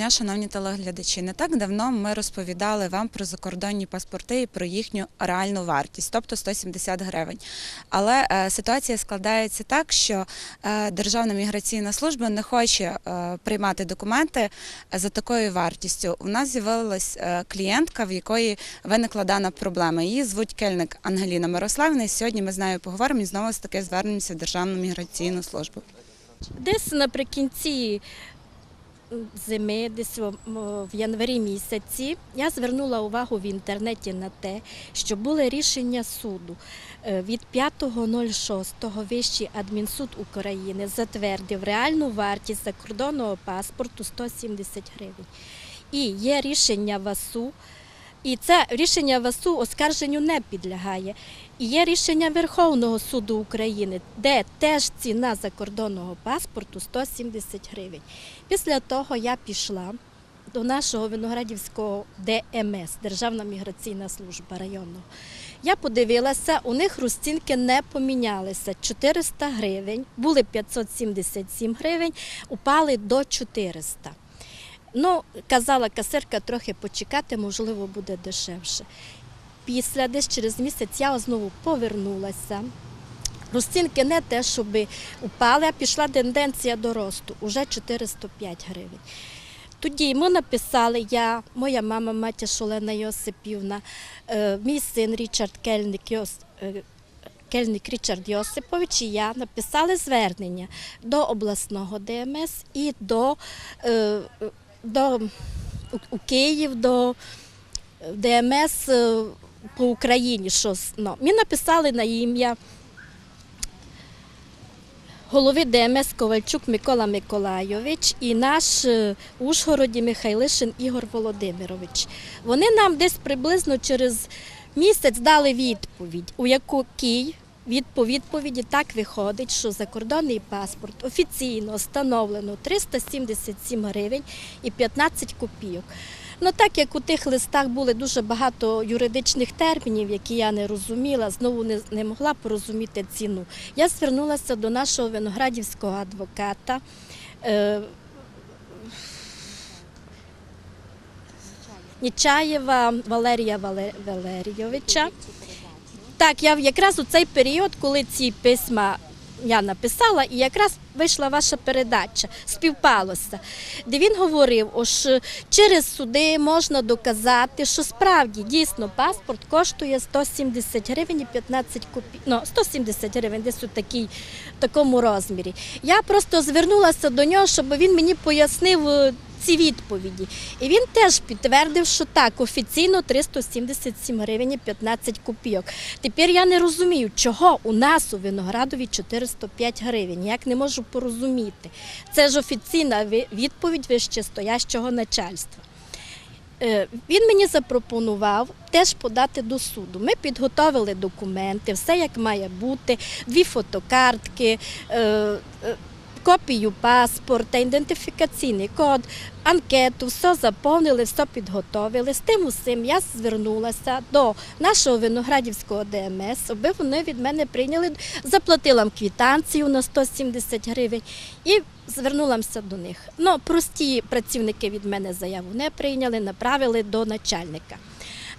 дня, шановні телеглядачі. Не так давно ми розповідали вам про закордонні паспорти і про їхню реальну вартість, тобто 170 гривень. Але е, ситуація складається так, що е, Державна міграційна служба не хоче е, приймати документи за такою вартістю. У нас з'явилась клієнтка, в якої виникла дана проблема. Її звуть кельник Ангеліна Мирославівна. І сьогодні ми з нею поговоримо і знову ж таки звернемося в Державну міграційну службу. Десь наприкінці зими, десь в январі місяці, я звернула увагу в інтернеті на те, що були рішення суду Е, від 5.06 Вищий адмінсуд України затвердив реальну вартість закордонного паспорту 170 гривень. І є рішення ВАСУ, і це рішення ВАСУ оскарженню не підлягає. І є рішення Верховного суду України, де теж ціна закордонного паспорту 170 гривень. Після того я пішла до нашого Виноградівського ДМС, Державна міграційна служба районного. Я подивилася, у них розцінки не помінялися. 400 гривень, були 577 гривень, упали до 400. Ну, казала касирка трохи почекати, можливо, буде дешевше. Після десь через місяць я знову повернулася. Розцінки не те, щоб упали, а пішла тенденція до росту, уже 405 гривень. Тоді ми написали я, моя мама Матя Шолена Йосипівна, е, мій син Річард Кельник Йос. е, Кельник Річард Йосипович і я написали звернення до обласного ДМС і до, е, до у- Київ, до ДМС е, по Україні. Що, з- ну, ми написали на ім'я голови ДМС Ковальчук Микола Миколайович і наш е, Ужгороді Михайлишин Ігор Володимирович. Вони нам десь приблизно через місяць дали відповідь, у якій від по відповіді так виходить, що закордонний паспорт офіційно встановлено 377 гривень і 15 копійок. Ну так як у тих листах були дуже багато юридичних термінів, які я не розуміла, знову не, не могла порозуміти ціну. Я звернулася до нашого виноградівського адвоката. Е, Нічаєва Валерія Вале- Валерійовича. Так, я якраз у цей період, коли ці письма я написала, і якраз вийшла ваша передача, співпалося, де він говорив, ось через суди можна доказати, що справді дійсно паспорт коштує 170 гривень і 15 копійок, ну 170 гривень, десь у такій, такому розмірі. Я просто звернулася до нього, щоб він мені пояснив е, ці відповіді. І він теж підтвердив, що так, офіційно 377 гривень 15 копійок. Тепер я не розумію, чого у нас у Виноградові 405 гривень. Як не можу порозуміти. Це ж офіційна відповідь вищестоящого начальства. Е, Він мені запропонував теж подати до суду. Ми підготовили документи, все як має бути, дві фотокартки, е, е, копію паспорта, ідентифікаційний код, анкету, все заповнили, все підготовили. З тим усім я звернулася до нашого виноградівського ДМС, аби вони від мене прийняли, заплатила квітанцію на 170 гривень і звернулася до них. Ну, прості працівники від мене заяву не прийняли, направили до начальника.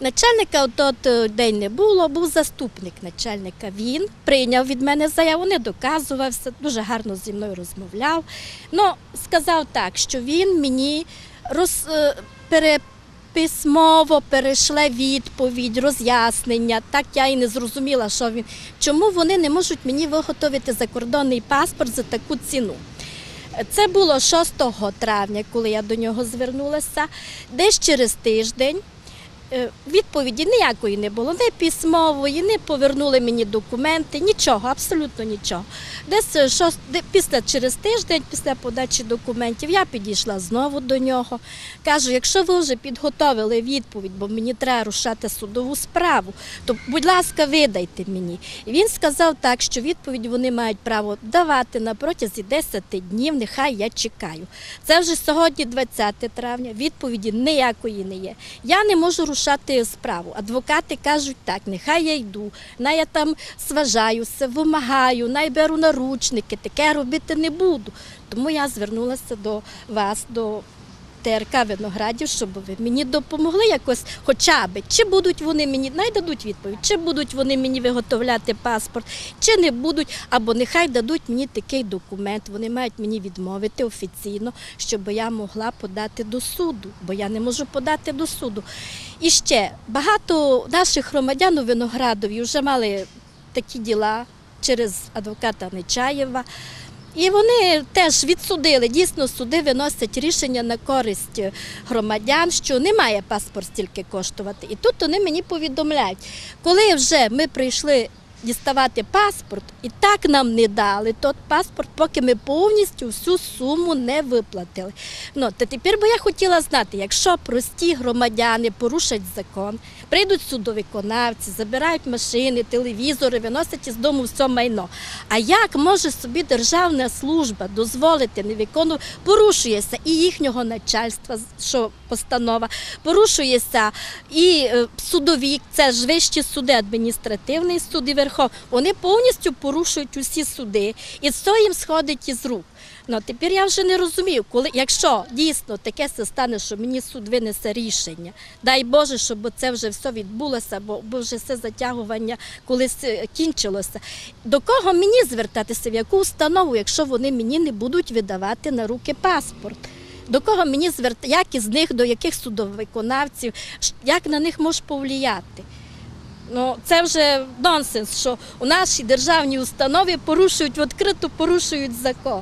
Начальника в той день не було, був заступник начальника. Він прийняв від мене заяву, не доказувався, дуже гарно зі мною розмовляв. Ну, сказав так, що він мені роз, е, пере, письмово перейшле відповідь, роз'яснення. Так я і не зрозуміла, що він. Чому вони не можуть мені виготовити закордонний паспорт за таку ціну? Це було 6 травня, коли я до нього звернулася. Десь через тиждень е, відповіді ніякої не було, не письмової, не повернули мені документи, нічого, абсолютно нічого. Десь е, шост- після через тиждень, після подачі документів, я підійшла знову до нього. Кажу, якщо ви вже підготовили відповідь, бо мені треба рушати судову справу, то, будь ласка, видайте мені. Він сказав так, що відповідь вони мають право давати на протязі 10 днів, нехай я чекаю. Це вже сьогодні, 20 травня, відповіді ніякої не є. Я не можу рушати справу. Адвокати кажуть так, нехай я йду, най я там сважаюся, вимагаю, най беру наручники, таке робити не буду. Тому я звернулася до вас, до ТРК Виноградів, щоб ви мені допомогли якось, хоча б, чи будуть вони мені, найдадуть відповідь, чи будуть вони мені виготовляти паспорт, чи не будуть, або нехай дадуть мені такий документ, вони мають мені відмовити офіційно, щоб я могла подати до суду, бо я не можу подати до суду. І ще багато наших громадян у Виноградові вже мали такі діла через адвоката Нечаєва. І вони теж відсудили. Дійсно, суди виносять рішення на користь громадян, що не має паспорт стільки коштувати. І тут вони мені повідомляють, коли вже ми прийшли діставати паспорт, і так нам не дали тот паспорт, поки ми повністю всю суму не виплатили. Ну, то тепер би я хотіла знати, якщо прості громадяни порушать закон, прийдуть судовиконавці, забирають машини, телевізори, виносять із дому все майно. А як може собі державна служба дозволити не виконувати, порушується і їхнього начальства, що постанова, порушується і е, судові, це ж вищі суди, адміністративний суд і верхов. Вони повністю порушують усі суди, і все їм сходить із рук. Ну тепер я вже не розумію, коли якщо дійсно таке се стане, що мені суд винесе рішення, дай Боже, щоб це вже все відбулося, бо, вже все затягування колись е, кінчилося. До кого мені звертатися, в яку установу, якщо вони мені не будуть видавати на руки паспорт? До кого мені звертати, як із них, до яких судовиконавців, як на них може повлияти? Ну, це вже нонсенс, що у нашій державній установі порушують відкрито порушують закон.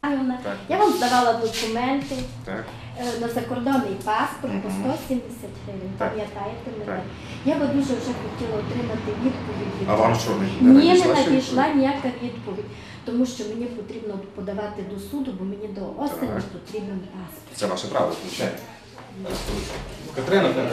Так. Я вам здавала документи Так. е, на закордонний паспорт по 170 гривень. Пам'ятаєте мене? Я би дуже вже хотіла отримати відповідь. від А вам що, не- Ні, не надійшла ніяка відповідь, тому що мені потрібно подавати до суду, бо мені до осені потрібен паспорт. Це ваше право, звичайно. Катерина.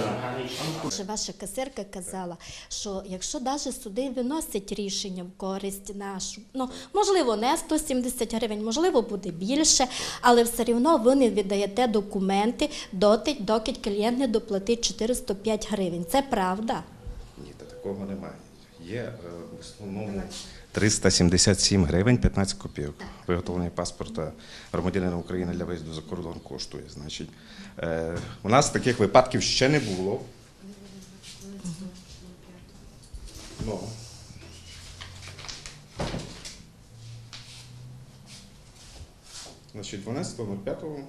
Ваша касирка казала, що якщо навіть суди виносять рішення в користь нашу, ну можливо, не 170 гривень, можливо, буде більше, але все одно ви не віддаєте документи доти, доки клієнт не доплатить 405 гривень. Це правда. Ні, та такого немає. Є е, в основному 377 гривень 15 копійок. Виготовлення паспорта громадянина України для виїзду за кордон коштує. Значить, е, у нас таких випадків ще не було. Ну. Значить, 12.05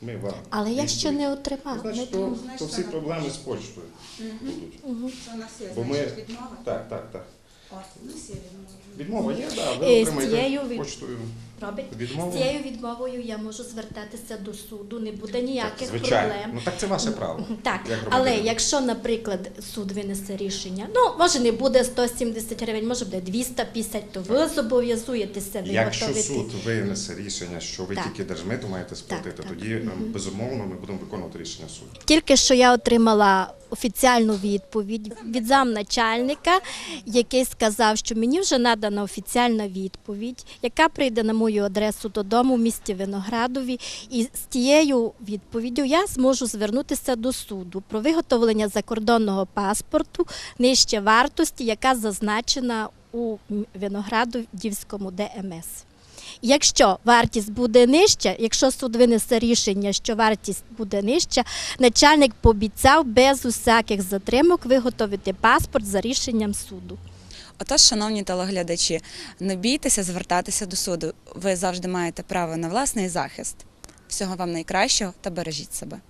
ми вам. Але я ще не отримала. Значить, то, то всі проблеми з почтою будуть. Це у нас є Бо ми- Так, так, так. От, у нас є відмова. Є, да, ви отримаєте цією від- почтою. Робить Відмову? з цією відмовою я можу звертатися до суду, не буде ніяких Звичайно. проблем. Ну так це ваше право. Так, як але якщо, наприклад, суд винесе рішення, ну може не буде 170 гривень, може буде 250, то ви зобов'язуєтеся Якщо виготовити. суд винесе рішення, що ви Так. тільки держмиту маєте сплатити, так. тоді ем, безумовно ми будемо виконувати рішення суду. Тільки що я отримала офіціальну відповідь від замначальника, який сказав, що мені вже надана офіціальна відповідь, яка прийде на мою адресу додому в місті Виноградові. І з тією відповіддю я зможу звернутися до суду про виготовлення закордонного паспорту нижче вартості, яка зазначена у Виноградівському ДМС. Якщо вартість буде нижча, якщо суд винесе рішення, що вартість буде нижча, начальник пообіцяв без усяких затримок виготовити паспорт за рішенням суду. Отож, шановні телеглядачі, не бійтеся звертатися до суду. Ви завжди маєте право на власний захист. Всього вам найкращого та бережіть себе.